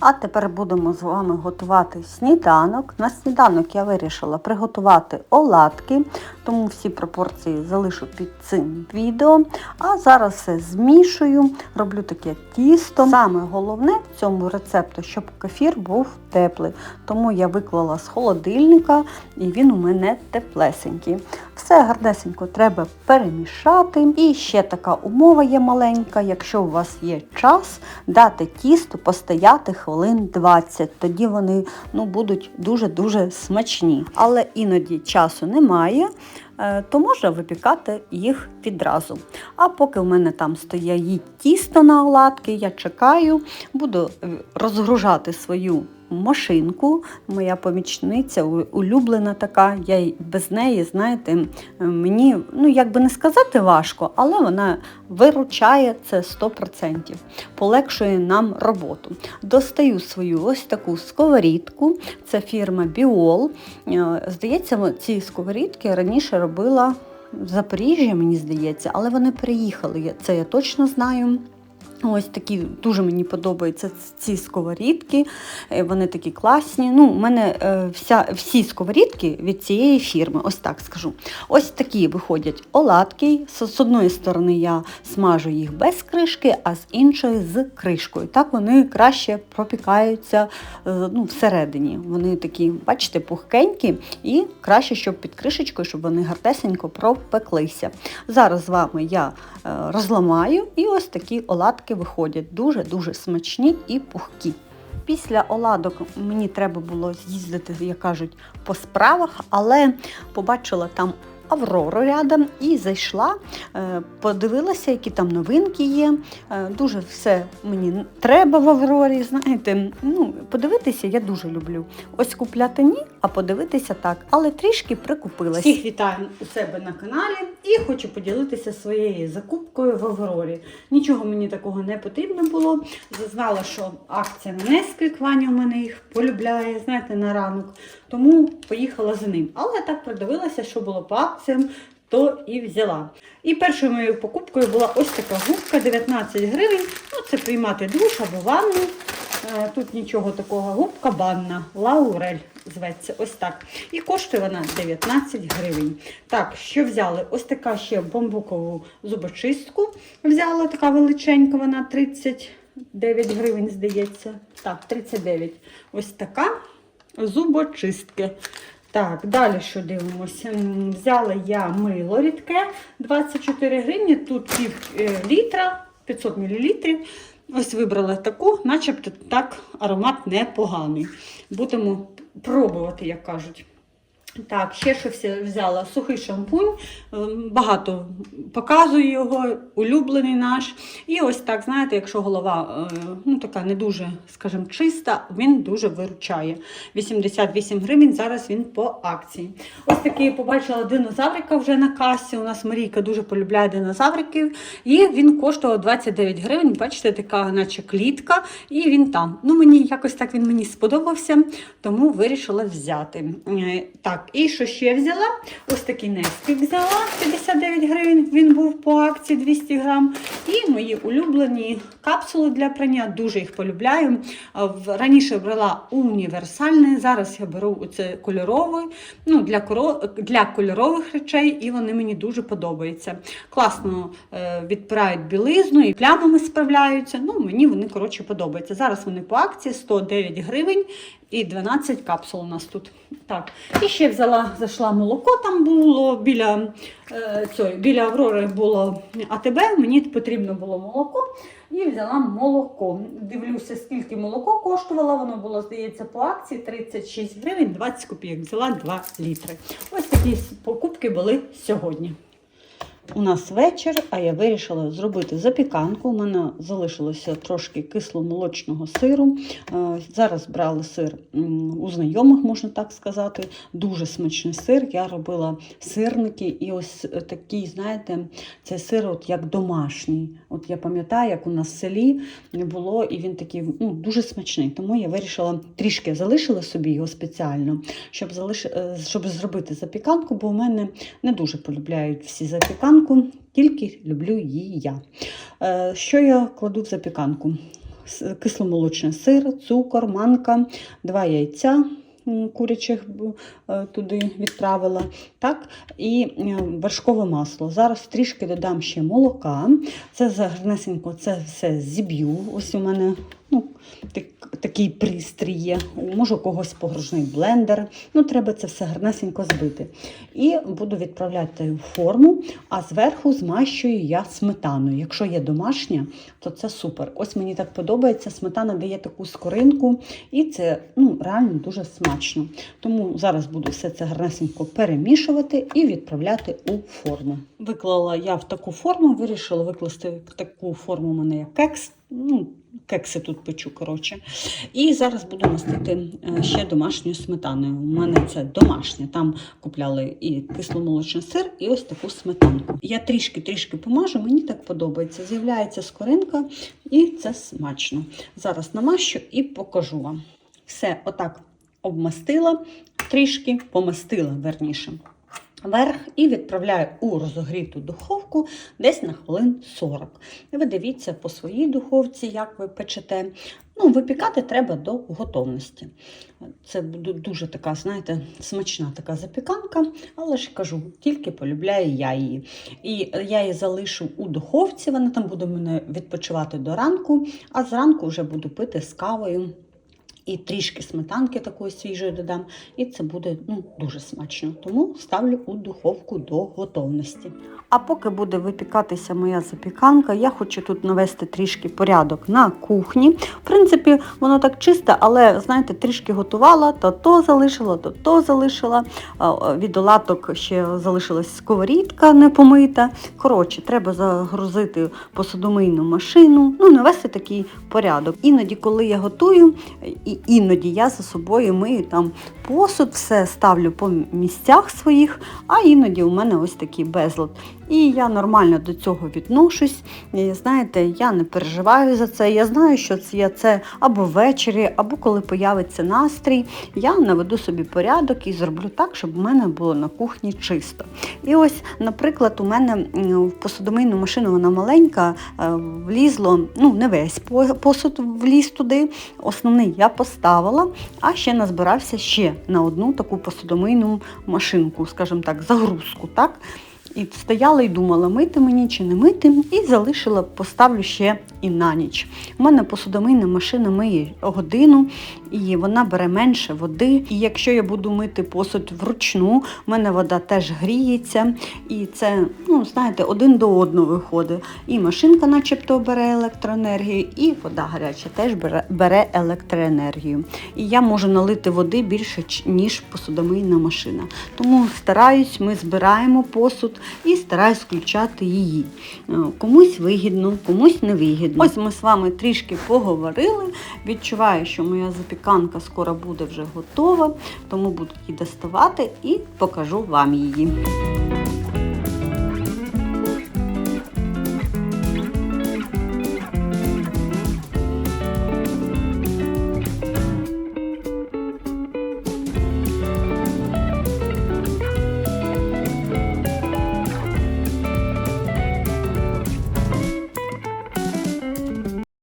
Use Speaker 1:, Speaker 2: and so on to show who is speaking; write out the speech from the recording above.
Speaker 1: А тепер будемо з вами готувати сніданок. На сніданок я вирішила приготувати оладки, тому всі пропорції залишу під цим відео. А зараз все змішую, роблю таке тісто. Саме головне в цьому рецепту, щоб кефір був теплий. Тому я виклала з холодильника і він у мене теплесенький. Все гарнесенько треба перемішати. І ще така умова є маленька. Якщо у вас є час, дати тісту постояти хвилин 20. Тоді вони ну, будуть дуже-дуже смачні. Але іноді часу немає. е, То можна випікати їх відразу. А поки в мене там стоїть тісто на оладки, я чекаю, буду е, розгружати свою машинку. Моя помічниця улюблена така. Я без неї, знаєте, мені ну як би не сказати важко, але вона виручає це 100%, полегшує нам роботу. Достаю свою ось таку сковорідку. Це фірма Біол. Е, Здається, ці сковорідки раніше робила в Запоріжжі, мені здається, але вони приїхали. Це я точно знаю. Ось такі дуже мені подобаються ці сковорідки. Е, Вони такі класні. Ну, у мене е, вся, всі сковорідки від цієї фірми, ось так скажу. Ось такі виходять оладки. З, одної сторони я смажу їх без кришки, а з іншої з кришкою. Так вони краще пропікаються е, ну, всередині. Вони такі, бачите, пухкенькі і краще, щоб під кришечкою, щоб вони гартесенько пропеклися. Зараз з вами я розламаю і ось такі оладки виходять дуже-дуже смачні і пухкі. Після оладок мені треба було з'їздити, як кажуть, по справах, але побачила там Аврору рядом і зайшла, е, подивилася, які там новинки є. Е, Дуже все мені треба в Аврорі. Знаєте, ну подивитися я дуже люблю. Ось купляти ні, а подивитися так. Але трішки прикупилася. Всіх вітаю у себе на каналі і хочу поділитися своєю закупкою в Аврорі. Нічого мені такого не потрібно було. Знала, що акція Несквік, Ваня у мене їх полюбляє, знаєте, на ранок. Тому поїхала за ним. Але так придивилася, що було по акціям, то і взяла. І першою моєю покупкою була ось така губка 19 гривень. Ну, це приймати душ або ванну. Е, Тут нічого такого, губка банна, лаурель зветься, ось так. І коштує вона 19 гривень. Так, що взяли? Ось така ще бамбукову зубочистку. Взяла така величенька, вона 39 гривень, здається. Так, 39. Ось така зубочистки. Так, далі що дивимося? Взяла я мило рідке 24 гривні, тут пів е, літра, 500 мл. Ось вибрала таку, начебто так аромат непоганий. Будемо пробувати, як кажуть. Так, ще що все взяла сухий шампунь, ем, багато показую його, улюблений наш. І ось так, знаєте, якщо голова е, ну, така не дуже, скажімо, чиста, він дуже виручає. 88 гривень, зараз він по акції. Ось такий побачила динозаврика вже на касі. У нас Марійка дуже полюбляє динозавриків. І він коштував 29 гривень. Бачите, така, наче клітка, і він там. Ну, мені якось так він мені сподобався, тому вирішила взяти. Е, Так, і що ще взяла? Ось такий несквік взяла 59 гривень. Він був по акції 200 грам. І мої улюблені капсули для прання. Дуже їх полюбляю. Раніше брала універсальний, зараз я беру оце кольоровий. Ну, для, для кольорових речей, і вони мені дуже подобаються. Класно е, відпирають білизну і плямами справляються. Ну, мені вони коротше подобаються. Зараз вони по акції 109 гривень і 12 капсул у нас тут. Так. І ще взяла, зайшла молоко, там було біля, е, цього, біля Аврори було АТБ, мені потрібно було молоко. І взяла молоко. Дивлюся, скільки молоко коштувало. Воно було, здається, по акції 36 гривень 20 копійок. Взяла 2 літри. Ось такі покупки були сьогодні. У нас вечір, а я вирішила зробити запіканку. У мене залишилося трошки кисломолочного сиру. Е, Зараз брали сир у знайомих, можна так сказати. Дуже смачний сир. Я робила сирники, і ось такий, знаєте, цей сир, от як домашній. От я пам'ятаю, як у нас в селі було, і він такий ну, дуже смачний. Тому я вирішила трішки залишила собі його спеціально, щоб, залиш... е, щоб зробити запіканку, бо у мене не дуже полюбляють всі запіканку, тільки люблю її я. Е, Що я кладу в запіканку? кисломолочний сир, цукор, манка, два яйця. Курячих е, туди відправила, так, і е, вершкове масло. Зараз трішки додам ще молока. Це гарнесенько це все зіб'ю. Ось у мене ну, так, такий пристрій є. Може, у когось погружний блендер. Ну, треба це все гарнесенько збити. І буду відправляти в форму, а зверху змащую я сметаною. Якщо є домашня, то це супер. Ось мені так подобається. Сметана дає таку скоринку, і це ну, реально дуже смачно. Тому зараз буду все це гарнесенько перемішувати і відправляти у форму. Виклала я в таку форму, вирішила викласти в таку форму у мене як кекс. Ну, кекси тут печу, коротше. І зараз буду мастити е, ще домашньою сметаною. У мене це домашня. Там купляли і кисломолочний сир, і ось таку сметанку. Я трішки-трішки помажу, мені так подобається. З'являється скоринка, і це смачно. Зараз намащу і покажу вам. Все, отак обмастила, трішки помастила верніше. Верх і відправляю у розогріту духовку десь на хвилин 40. Ви дивіться по своїй духовці, як ви печете. Ну, випікати треба до готовності. Це буде дуже така, знаєте, смачна така запіканка, але ж кажу, тільки полюбляю я її. І я її залишу у духовці, вона там буде мене відпочивати до ранку, а зранку вже буду пити з кавою. І трішки сметанки такої свіжої додам, і це буде ну, дуже смачно. Тому ставлю у духовку до готовності. А поки буде випікатися моя запіканка, я хочу тут навести трішки порядок на кухні. В принципі, воно так чисте, але знаєте, трішки готувала, то то залишила, то то залишила. Від оладок ще залишилась сковорідка не помита. Коротше, треба загрузити посудомийну машину, ну навести такий порядок. Іноді, коли я готую, іноді я за собою мию там посуд, все ставлю по місцях своїх, а іноді у мене ось такий безлад. І я нормально до цього відношусь. І, знаєте, я не переживаю за це. Я знаю, що це я це або ввечері, або коли появиться настрій. Я наведу собі порядок і зроблю так, щоб у мене було на кухні чисто. І ось, наприклад, у мене в посудомийну машину вона маленька, е, влізло, ну не весь посуд вліз туди. Основний я поставила, а ще назбирався ще на одну таку посудомийну машинку, скажімо так, загрузку. так? І стояла і думала, мити мені чи не мити, і залишила, поставлю ще і на ніч. У мене посудомийна машина миє годину, і вона бере менше води. І якщо я буду мити посуд вручну, в мене вода теж гріється. І це, ну, знаєте, один до одного виходить. І машинка, начебто, бере електроенергію, і вода гаряча теж бере, електроенергію. І я можу налити води більше, ніж посудомийна машина. Тому стараюсь, ми збираємо посуд і стараюсь включати її. Е, Комусь вигідно, комусь невигідно. Ось ми з вами трішки поговорили. Відчуваю, що моя запіканка скоро буде вже готова, тому буду її доставати і покажу вам її.